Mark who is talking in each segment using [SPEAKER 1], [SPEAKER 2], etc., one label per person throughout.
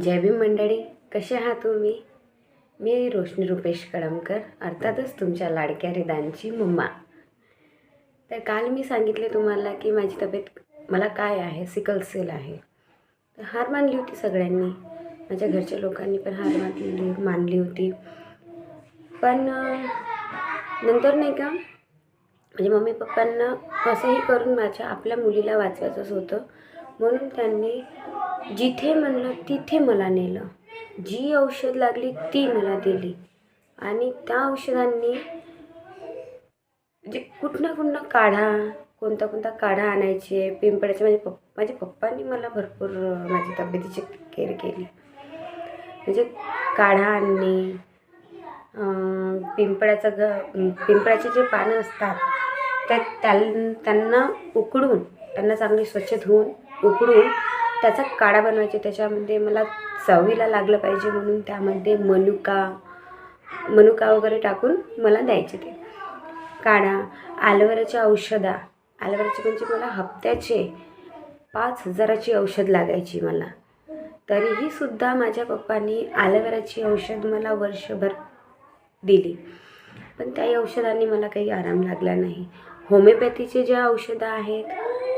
[SPEAKER 1] जय भीम मंडळी कसे आहात तुम्ही? मी रोशनी रुपेश कळमकर अर्थातच तुमच्या लाडक्या रिदांची मम्मा. तर काल मी सांगितले तुम्हाला की माझी तब्येत मला काय आहे? सिकल सेल आहे. तर हार मानली होती सगळ्यांनी माझ्या घरच्या लोकांनी पण हार मानली मानली होती. पण नंतर नाही का म्हणजे मम्मी पप्पांना कसंही करून माझ्या आपल्या मुलीला वाचवायचंच होतं. म्हणून त्यांनी जिथे म्हणलं तिथे मला नेलं. जी औषध लागली ती मला दिली. आणि त्या औषधांनी म्हणजे कुठनं कुठनं काढा कोणता कोणता काढा आणायचे पिंपळाचे. माझे पप्पा माझ्या पप्पांनी मला भरपूर माझ्या तब्येतीची केअर केली. म्हणजे काढा आणणे पिंपळाचं ग पिंपळाचे जे पानं असतात त्या त्यां त्यांना उकडून त्यांना चांगली स्वच्छ धुवून उकडून त्याचा काढा बनवायचे. त्याच्यामध्ये मला चवीला लागलं पाहिजे म्हणून त्यामध्ये मनुका मनुका वगैरे टाकून मला द्यायचे ते. काढा. ॲलोवेराच्या औषधा. ॲलोवेराची म्हणजे मला हप्त्याचे पाच हजाराची औषध लागायची मला. तरीही सुद्धा माझ्या पप्पांनी ॲलोवेराची औषध मला वर्षभर दिली. पण त्या औषधांनी मला काही आराम लागला नाही. होमिओपॅथीचे ज्या औषधं आहेत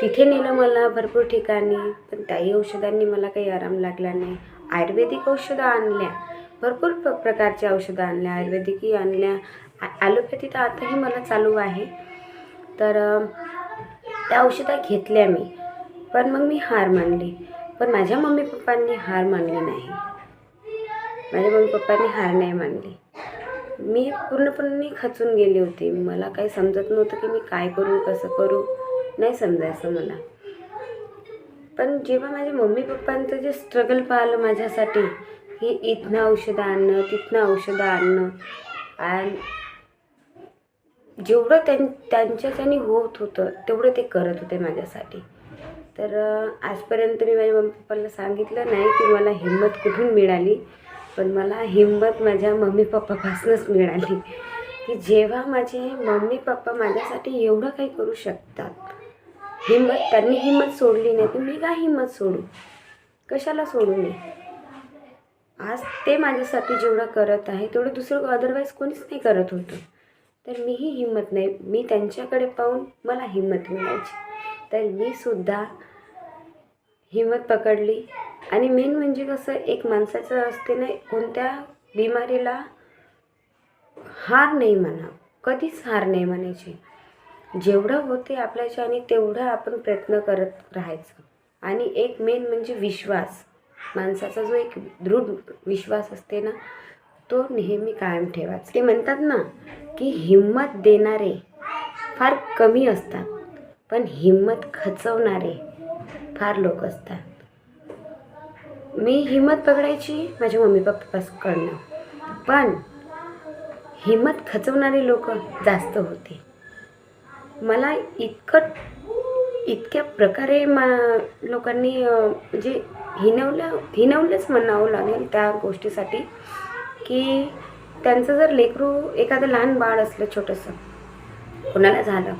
[SPEAKER 1] तिथे नेलं मला भरपूर ठिकाणी पण त्याही औषधांनी मला काही आराम लागला नाही. आयुर्वेदिक औषधं आणल्या भरपूर प्र प्रकारची औषधं आणल्या आयुर्वेदिकही आणल्या ॲलोपॅथी तर आताही मला चालू आहे. तर त्या औषधा घेतल्या मी पण मग मी हार मानली. पण माझ्या मम्मी पप्पांनी हार मानली नाही. माझ्या मम्मी पप्पांनी हार नाही मानली. मी पूर्णपणे खचून गेली होती. मला काही समजत नव्हतं की मी काय करू कसं करू. नाही समजायचं मला. पण जेव्हा माझ्या मम्मी पप्पांचं जे स्ट्रगल पाहिलं माझ्यासाठी की इथनं औषधं आणणं तिथनं औषधं आणणं आणि जेवढं त्यां त्यांच्याच्याने होत होतं तेवढं ते करत होते माझ्यासाठी. तर आजपर्यंत मी माझ्या मम्मी पप्पाला सांगितलं नाही की मला हिंमत कुठून मिळाली. पण मला हिंमत माझ्या मम्मी पप्पापासूनच मिळाली. की जेव्हा माझे मम्मी पप्पा माझ्यासाठी एवढं काही करू शकतात हिंमत त्यांनी हिंमत सोडली नाही तर मी काय हिंमत सोडू? कशाला सोडू मी? आज ते माझ्यासाठी जेवढं करत आहे तेवढं दुसरं अदरवाईज कोणीच नाही करत होतं. तर मीही हिंमत नाही. मी त्यांच्याकडे पाहून मला हिंमत मिळायची. तर मी सुद्धा हिंमत पकडली. आणि मेन म्हणजे कसं एक माणसाचं असते ना कोणत्या बिमारीला हार नाही म्हणा कधीच हार नाही म्हणायची. जेवढं होते आपल्याच्याने तेवढं आपण प्रयत्न करत राहायचं. आणि एक मेन म्हणजे विश्वास. माणसाचा जो एक दृढ विश्वास असते ना तो नेहमी कायम ठेवायचा. ते म्हणतात ना की हिंमत देणारे फार कमी असतात पण हिंमत खचवणारे फार लोक असतात. मी हिंमत पकडायची माझ्या मम्मी पप्पाकडनं पण हिंमत खचवणारे लोक जास्त होते. मला इतकं इतक्या प्रकारे मा लोकांनी म्हणजे हिनवलं हिनवलंच म्हणावं लागेल त्या गोष्टीसाठी की त्यांचं जर लेकरू एखादं लहान बाळ असलं छोटंसं कोणाला झालं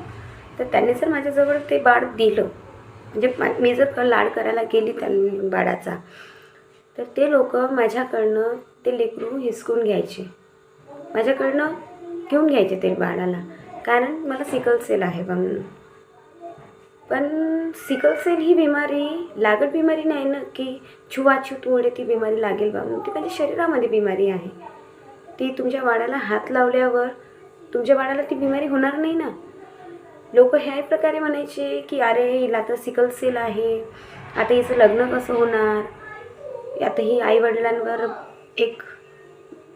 [SPEAKER 1] तर त्यांनी जर माझ्याजवळ ते बाळ दिलं म्हणजे मी जर लाड करायला गेली त्या बाळाचा तर ते लोक माझ्याकडनं ते लेकरू हिसकून घ्यायचे. माझ्याकडनं घेऊन घ्यायचे ते बाळाला. कारण मला सिकल सेल आहे बा म्हणून पण सिकल सेल ही बिमारी लागट बिमारी नाही ना की छुवाछूतमुळे ती बिमारी लागेल बा. म्हणून ती माझ्या शरीरामध्ये बिमारी आहे. ती तुमच्या बाळाला हात लावल्यावर तुमच्या बाळाला ती बिमारी होणार नाही ना. लोक ह्या प्रकारे म्हणायचे की अरे हिला तर सिकल सेल आहे. आता हिचं लग्न कसं होणार? आता ही आईवडिलांवर एक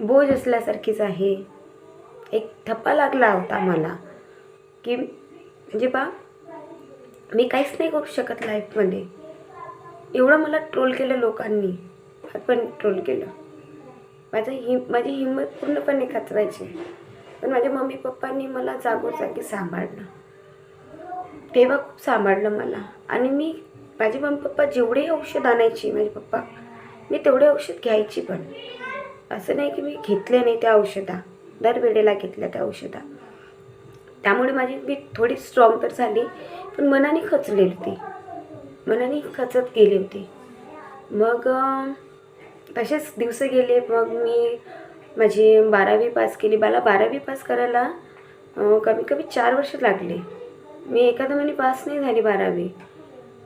[SPEAKER 1] बोज असल्यासारखीच आहे. एक थप्पा लागला होता मला की म्हणजे बा मी काहीच नाही करू शकत लाईफमध्ये एवढं मला ट्रोल केलं लोकांनी. पण ट्रोल केलं. माझं हिम माझी हिंमत पूर्णपणे खचवायची. पण माझ्या मम्मी पप्पांनी मला जागोजागी सांभाळलं. तेव्हा खूप सांभाळलं मला. आणि मी माझे मम्मी पप्पा जेवढे औषध आणायची माझे पप्पा मी तेवढे औषध घ्यायची पण. असं नाही की मी घेतले नाही त्या औषधा. दर वेळेला घेतल्या त्या औषधा. त्यामुळे माझी मी थोडी स्ट्रॉंग तर झाली पण मनाने खचलेली होती. मनाने खचत गेली होती. मग तसेच दिवस गेले मग मी माझी बारावी पास केली. मला बारावी पास करायला कमी कमी चार वर्ष लागले. मी एखाद्या महिने पास नाही झाली बारावी.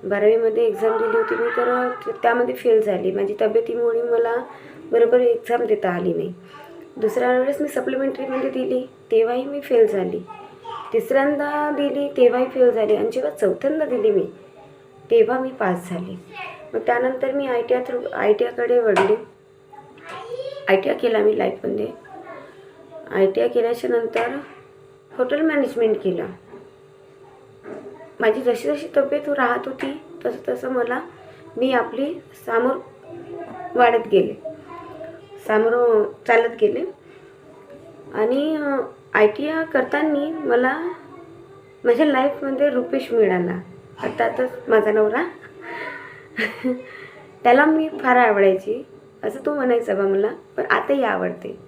[SPEAKER 1] बारावीमध्ये एक्झाम दिली होती मी तर त्यामध्ये फेल झाली. माझी तब्येतीमुळे मला बरोबर एक्झाम देता आली नाही. दुसऱ्या वेळेस मी सप्लिमेंटरीमध्ये दिली तेव्हाही मी फेल झाली. तिसऱ्यांदा दिली तेव्हाही फेल झाली. आणि जेव्हा चौथ्यांदा दिली मी तेव्हा मी पास झाले. मग त्यानंतर मी I T I through I T आयकडे वळले. आय टी आय केला मी लाईफमध्ये आय टी आय केल्याच्यानंतर हॉटेल मॅनेजमेंट केलं. माझी जशी जशी तब्येत राहत होती तसं तसं मला मी आपली सामोर वाढत गेले. सामोर चालत गेले. आणि आय टी आय करताना मला माझ्या लाईफमध्ये रुपेश मिळाला. अर्थातच माझा नवरा. त्याला मी फार आवडायची. असं तो म्हणायचा बा मला पण आताही आवडते.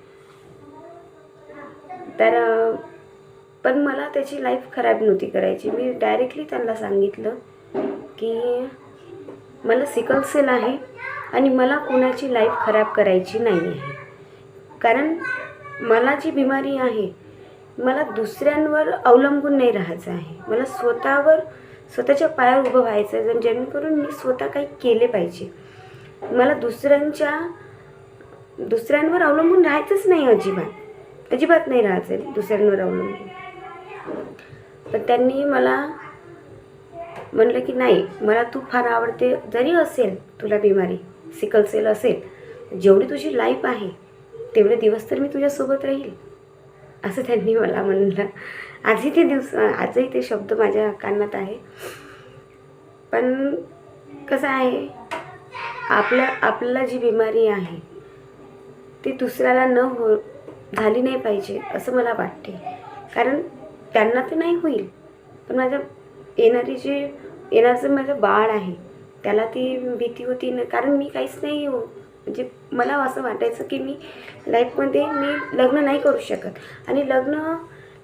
[SPEAKER 1] तर पण मला त्याची लाईफ खराब नव्हती करायची. मी डायरेक्टली त्यांना सांगितलं की मला सिकल सेल आहे आणि मला कोणाची लाईफ खराब करायची नाही आहे. कारण मला जी बिमारी आहे मला दुसऱ्यांवर अवलंबून नाही राहायचं आहे. मला स्वतःवर स्वतःच्या पायावर उभं व्हायचं आहे. जेणेकरून मी स्वतः काही केले पाहिजे. मला दुसऱ्यांच्या दुसऱ्यांवर अवलंबून राहायचंच नाही अजिबात. अजिबात नाही राहायचं दुसऱ्यांवर अवलंबून. पण त्यांनी मला म्हणलं की नाही मला तू फार आवडते. जरी असेल तुला बिमारी सिकल सेल असेल जेवढी तुझी लाईफ आहे तेवढे दिवस तर मी तुझ्यासोबत राहील. असं त्यांनी मला म्हणलं. आजही ते दिवस आजही ते शब्द माझ्या कानात आहे. पण कसं आहे आपल्या आपल्याला जी बिमारी आहे ती दुसऱ्याला न हो झाली नाही पाहिजे असं मला वाटते. कारण त्यांना तर नाही होईल. पण माझ्या येणारी जी येणारचं माझं बाळ आहे त्याला ती भीती होती ना कारण मी काहीच नाही हो म्हणजे मला असं वाटायचं की मी लाईफमध्ये मी लग्न नाही करू शकत. आणि लग्न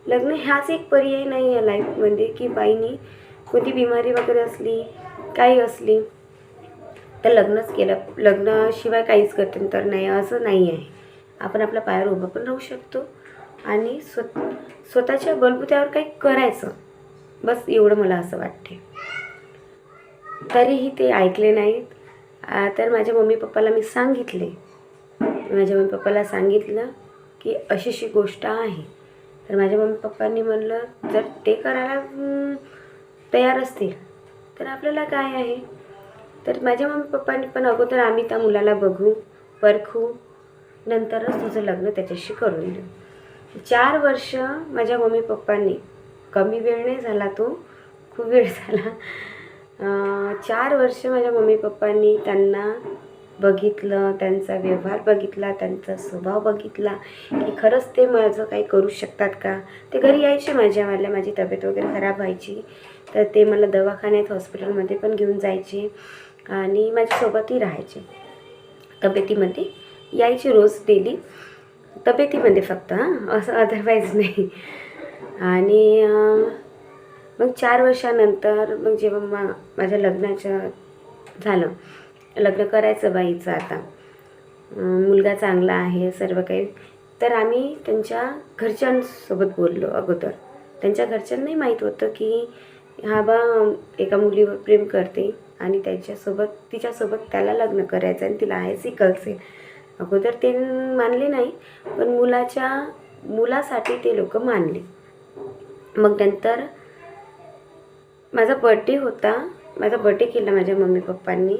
[SPEAKER 1] लग्न ह्याच एक पर्याय नाही आहे लाईफमध्ये की बाईनी कोणती बिमारी वगैरे असली काही असली तर लग्नच केलं. लग्नाशिवाय काहीच गत्यंतर नाही असं नाही आहे. आपण आपल्या पायावर उभं पण राहू शकतो. आणि स्व स्वतःच्या बलबुत्यावर काही करायचं. बस एवढं मला असं वाटते. तरीही ते ऐकले नाहीत. तर माझ्या मम्मी पप्पाला मी सांगितले. माझ्या मम्मी पप्पाला सांगितलं की अशी अशी गोष्ट आहे. तर माझ्या मम्मी पप्पांनी म्हणलं जर ते करायला तयार असतील तर आपल्याला काय आहे? तर माझ्या मम्मी पप्पांनी पण अगोदर आम्ही त्या मुलाला बघू परखू नंतरच तुझं लग्न त्याच्याशी करून देऊ. चार वर्ष माझ्या मम्मी पप्पांनी कमी वेळ नाही झाला तो खूप वेळ झाला. चार वर्ष माझ्या मम्मी पप्पांनी त्यांना बघितलं त्यांचा व्यवहार बघितला त्यांचा स्वभाव बघितला की खरंच ते माझं काही करू शकतात का? ते घरी यायचे माझ्यावाल्या माझी तब्येत वगैरे खराब व्हायची. तर ते मला दवाखान्यात हॉस्पिटलमध्ये पण घेऊन जायचे आणि माझ्यासोबतही राहायचे. तब्येतीमध्ये यायचे रोज डेली. तब्येतीमध्ये फक्त हां? असं अदरवाईज नाही. आणि मग चार वर्षानंतर मग जेव्हा मा माझ्या लग्नाचं झालं. लग्न करायचं बाईचं आता. मुलगा चांगला आहे सर्व काही. तर आम्ही त्यांच्या घरच्यांसोबत बोललो अगोदर. त्यांच्या घरच्यांनाही माहीत होतं की हा बा एका मुलीवर प्रेम करते आणि त्याच्यासोबत तिच्यासोबत त्याला लग्न करायचं आणि तिला आहे सिकल सेल अगोदर ते मानले नाही पण मुलाच्या मुलासाठी ते लोक मानले. मग नंतर माझा बड्डे होता माझा बड्डे केला माझ्या मम्मी पप्पांनी.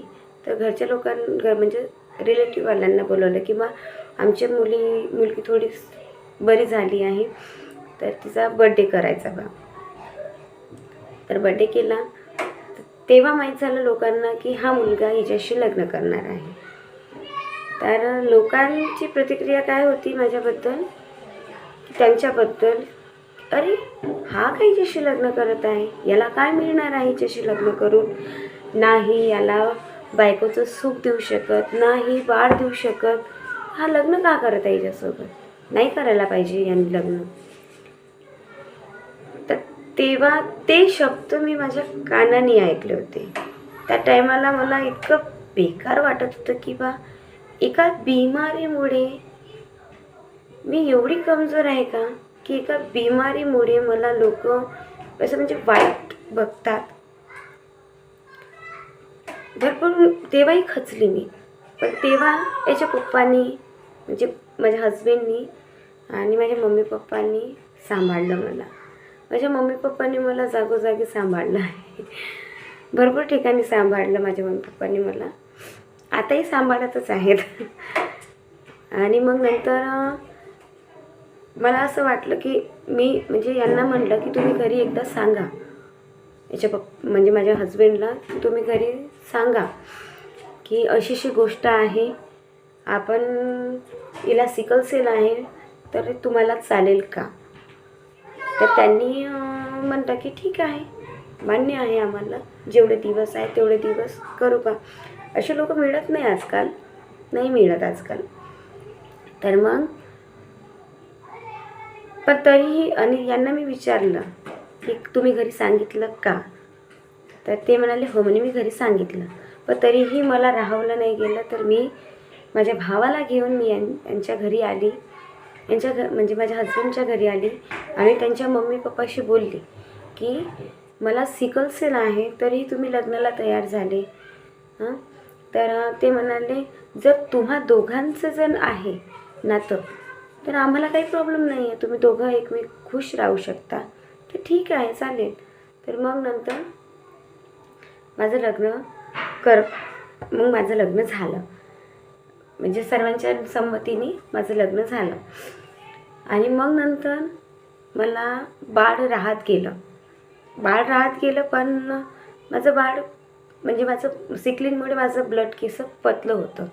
[SPEAKER 1] तर घरच्या लोकां घर म्हणजे रिलेटिव्हवाल्यांना बोलवलं की बा आमच्या मुली मुलगी थोडी बरी झाली आहे तर तिचा बड्डे करायचा बा. तर बड्डे केला. तेव्हा माहीत झालं लोकांना की हा मुलगा हिच्याशी लग्न करणार आहे. तर लोकांची प्रतिक्रिया काय होती माझ्याबद्दल? त्यांच्याबद्दल अरे हा काय हिच्याशी लग्न करत आहे याला काय मिळणार आहे हिच्याशी लग्न करून? नाही याला बायकोचं सुख देऊ शकत नाही बाळ देऊ शकत. हा लग्न का करत आहे हिच्यासोबत? नाही करायला पाहिजे यांनी लग्न. तर तेव्हा ते शब्द मी माझ्या कानाने ऐकले होते. त्या टायमाला मला इतकं बेकार वाटत होतं की बा एका बिमारीमुळे मी एवढी कमजोर आहे का? की एका बिमारीमुळे मला लोक असं म्हणजे वाईट बघतात. भरपूर तेव्हाही खचली मी. पण तेव्हा याच्या पप्पांनी म्हणजे माझ्या हजबंडनी आणि माझ्या मम्मी पप्पांनी सांभाळलं मला. माझ्या मम्मी पप्पांनी मला जागोजागी सांभाळलं आहे. भरपूर ठिकाणी सांभाळलं माझ्या मम्मी पप्पांनी मला. आताही सांभाळतच आहेत. आणि मग नंतर मला असं वाटलं की मी म्हणजे यांना म्हटलं की तुम्ही घरी एकदा सांगा. याच्या पप म्हणजे माझ्या हजबंडला तुम्ही घरी सांगा की अशी अशी गोष्ट आहे आपण हिला सिकल सेल आहे तर तुम्हाला चालेल का? तर त्यांनी म्हणतं म्हणता की ठीक आहे मान्य आहे आम्हाला जेवढे दिवस आहे तेवढे दिवस करू का? असे लोक मिळत नाही आजकाल. नाही मिळत आजकाल. तर मग? पण तरीही आणि यांना मी विचारलं की तुम्ही घरी सांगितलं का? तर ते म्हणाले हो म्हणे मी घरी सांगितलं. पण तरीही मला राहवलं नाही गेलं तर मी माझ्या भावाला घेऊन मी यां यांच्या घरी आली. यांच्या घ म्हणजे माझ्या हजबंडच्या घरी आली आणि त्यांच्या मम्मी पप्पाशी बोलली की मला सिकल सेल आहे तरीही तुम्ही लग्नाला तयार झाले. हां? तर ते म्हणाले जर तुम्हा दोघांचं जण आहे नातं तर आम्हाला काही प्रॉब्लेम नाही आहे तुम्ही दोघं एकमेक खुश राहू शकता. तर ठीक आहे चालेल. तर मग नंतर माझं लग्न कर मग माझं लग्न झालं. म्हणजे सर्वांच्या संमतीने माझं लग्न झालं. आणि मग नंतर मला बाळ राहत गेलं. बाळ राहत गेलं पण माझं बाळ म्हणजे माझं सिक्लिनमुळे माझं ब्लड केस पतलं होतं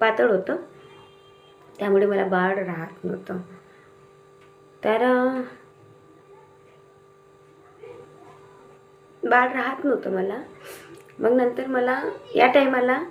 [SPEAKER 1] पातळ होतं. त्यामुळे मला बाळ राहत नव्हतं. तर बाळ राहत नव्हतं मला. मग नंतर मला या टायमाला